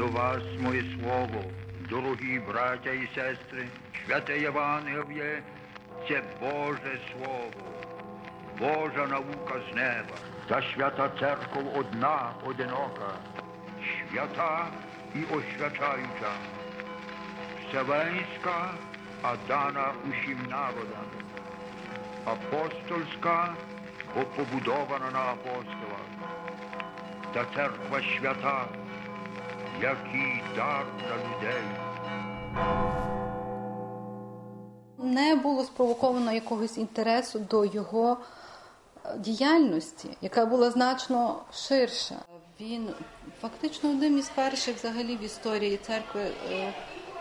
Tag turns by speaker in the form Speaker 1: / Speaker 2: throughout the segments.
Speaker 1: до вас моє слово, дорогі браття і сестри, святе Євангеліє – це Боже Слово, Божа наука з неба. Та свята церква одна, одинока, свята і освячаюча, вселенська, а дана усім народам, апостольська, бо побудована на апостолах, та церква свята, який дар для людей.
Speaker 2: не було спровоковано якогось інтересу до його е, діяльності, яка була значно ширша. Він фактично одним із перших взагалі в історії церкви е,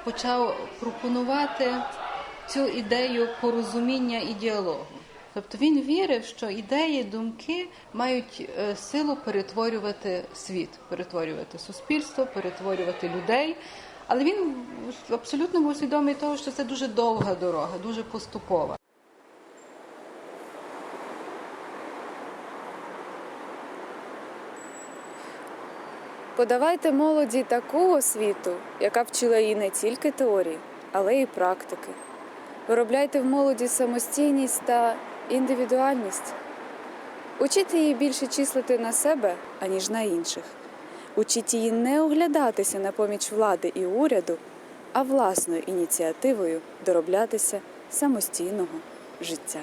Speaker 2: почав пропонувати цю ідею порозуміння і діалогу. Тобто він вірив, що ідеї, думки мають е, силу перетворювати світ, перетворювати суспільство, перетворювати людей. Але він абсолютно був свідомий того, що це дуже довга дорога, дуже поступова.
Speaker 3: Подавайте молоді таку освіту, яка вчила її не тільки теорії, але й практики. Виробляйте в молоді самостійність та індивідуальність. Учіть її більше числити на себе, аніж на інших. Учіть її не оглядатися на поміч влади і уряду, а власною ініціативою дороблятися самостійного життя.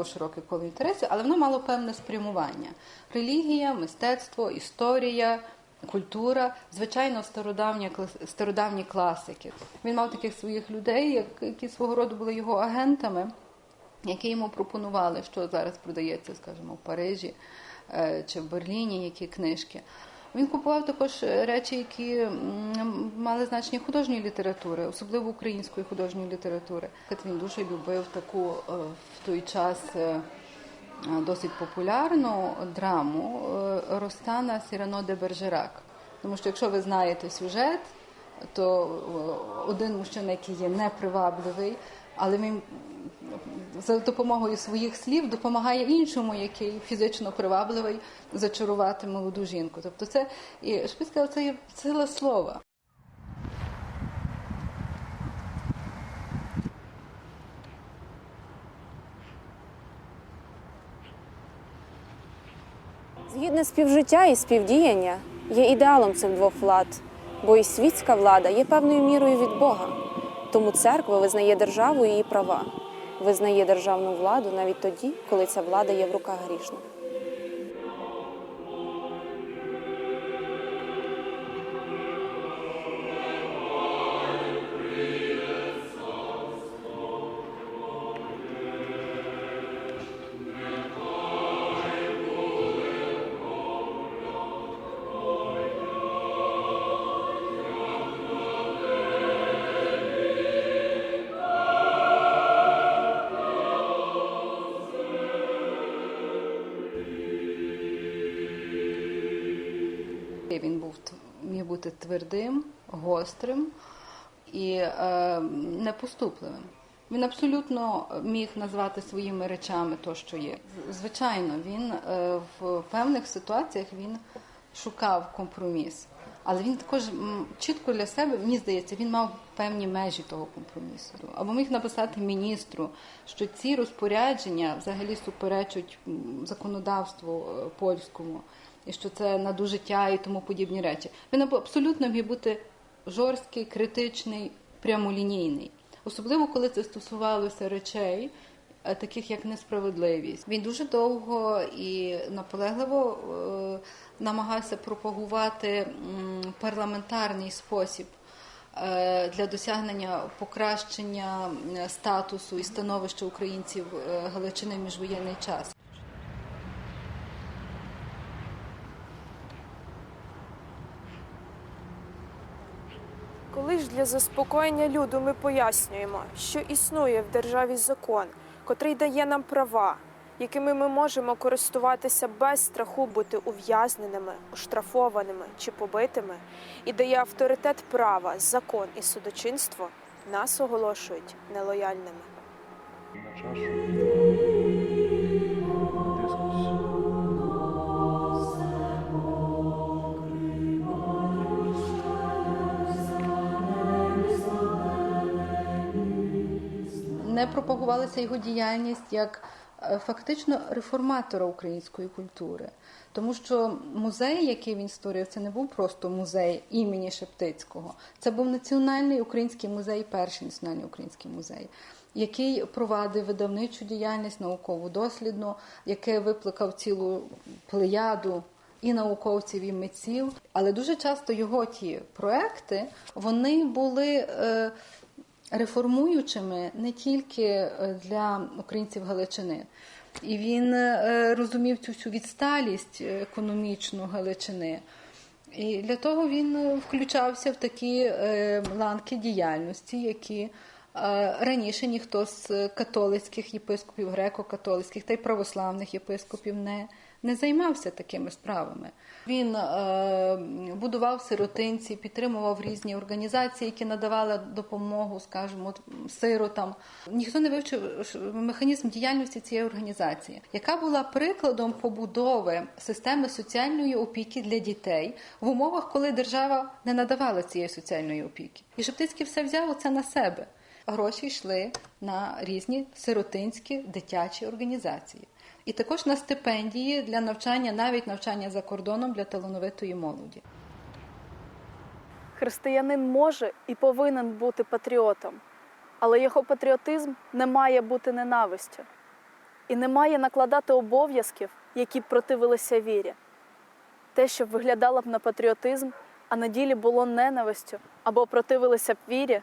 Speaker 2: Було широке коло інтересів, але воно мало певне спрямування: релігія, мистецтво, історія, культура, звичайно, стародавні, стародавні класики. Він мав таких своїх людей, які свого роду були його агентами, які йому пропонували, що зараз продається, скажімо, в Парижі е, чи в Берліні, які книжки. Він купував також е, речі, які мали значення художньої літератури, особливо української художньої літератури. Він дуже любив таку е, в той час е, досить популярну драму Ростана Сірано де Бержерак. Тому що якщо ви знаєте сюжет, то один мужчина, який є непривабливий, але він за допомогою своїх слів допомагає іншому, який фізично привабливий, зачарувати молоду жінку. Тобто це і Шпиц сказав, це є сила слова.
Speaker 3: Згідне співжиття і співдіяння є ідеалом цих двох влад, бо і світська влада є певною мірою від Бога. Тому церква визнає державу і її права, визнає державну владу навіть тоді, коли ця влада є в руках грішних.
Speaker 2: Він був міг бути твердим, гострим і е, непоступливим. Він абсолютно міг назвати своїми речами то, що є. Звичайно, він е, в певних ситуаціях він шукав компроміс. Але він також чітко для себе, мені здається, він мав певні межі того компромісу. Або міг написати міністру, що ці розпорядження взагалі суперечать законодавству е, польському, і що це надужиття і тому подібні речі. Він абсолютно міг бути жорсткий, критичний, прямолінійний. Особливо коли це стосувалося речей, е, таких як несправедливість. Він дуже довго і наполегливо е, намагався пропагувати парламентарний спосіб е, для досягнення покращення статусу і становища українців е, Галичини в міжвоєнний час.
Speaker 4: Коли ж для заспокоєння люду ми пояснюємо, що існує в державі закон, котрий дає нам права, якими ми можемо користуватися без страху бути ув'язненими, оштрафованими чи побитими, і дає авторитет права, закон і судочинство, нас оголошують нелояльними.
Speaker 2: Не пропагувалася його діяльність як е, фактично реформатора української культури. Тому що музей, який він створив, це не був просто музей імені Шептицького. Це був національний український музей, перший національний український музей, який провадив видавничу діяльність, наукову дослідну, який викликав цілу плеяду і науковців, і митців. Але дуже часто його ті проекти вони були. Е, реформуючими не тільки е, для українців Галичини. І він е, розумів цю всю відсталість економічну Галичини. І для того він включався в такі е, ланки діяльності, які раніше ніхто з католицьких єпископів, греко-католицьких та й православних єпископів не, не займався такими справами. Він е, будував сиротинці, підтримував різні організації, які надавали допомогу, скажімо, сиротам. Ніхто не вивчив механізм діяльності цієї організації, яка була прикладом побудови системи соціальної опіки для дітей в умовах, коли держава не надавала цієї соціальної опіки. І Шептицький все взяв це на себе. Гроші йшли на різні сиротинські дитячі організації. І також на стипендії для навчання, навіть навчання за кордоном для талановитої молоді.
Speaker 5: Християнин може і повинен бути патріотом, але його патріотизм не має бути ненавистю і не має накладати обов'язків, які б противилися вірі. Те, що виглядало б на патріотизм, а на ділі було ненавистю або противилися б вірі,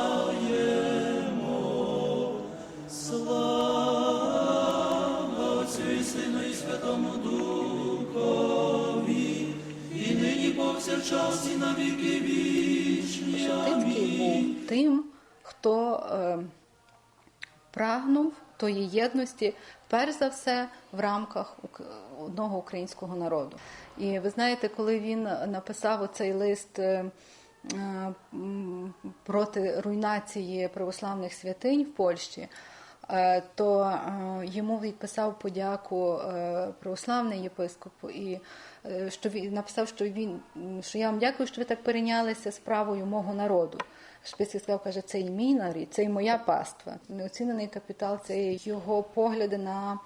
Speaker 2: Шептицький був тим, хто е, прагнув тої єдності, перш за все, в рамках одного українського народу. І ви знаєте, коли він написав оцей лист. е, Проти руйнації православних святинь в Польщі, то е, йому відписав подяку е, православний єпископ і е, що він написав, що він що я вам дякую, що ви так перейнялися справою мого народу. Шпицький сказав, каже, це і мій нарід, це і моя паства. Неоцінений капітал це його погляди на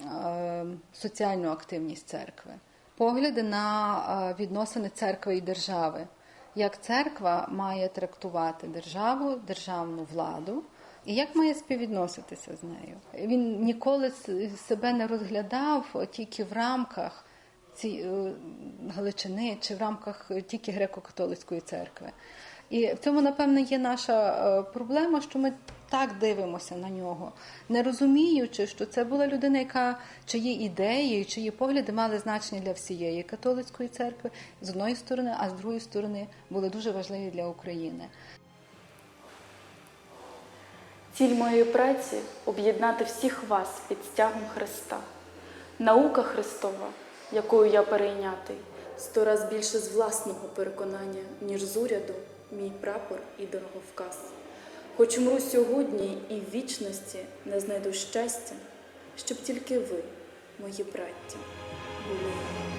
Speaker 2: е, соціальну активність церкви, погляди на е, відносини церкви і держави. Як церква має трактувати державу, державну владу, і як має співвідноситися з нею? Він ніколи себе не розглядав тільки в рамках ці, е, Галичини чи в рамках тільки греко-католицької церкви. І в цьому, напевно, є наша е, проблема, що ми так дивимося на нього, не розуміючи, що це була людина, яка чиї ідеї, чиї погляди мали значення для всієї католицької церкви з одної сторони, а з другої сторони були дуже важливі для України.
Speaker 6: Ціль моєї праці об'єднати всіх вас під стягом Христа. Наука Христова, якою я перейнятий, сто раз більше з власного переконання, ніж з уряду, мій прапор і дороговказ. Хоч умру сьогодні і в вічності не знайду щастя, щоб тільки ви, мої браття, були.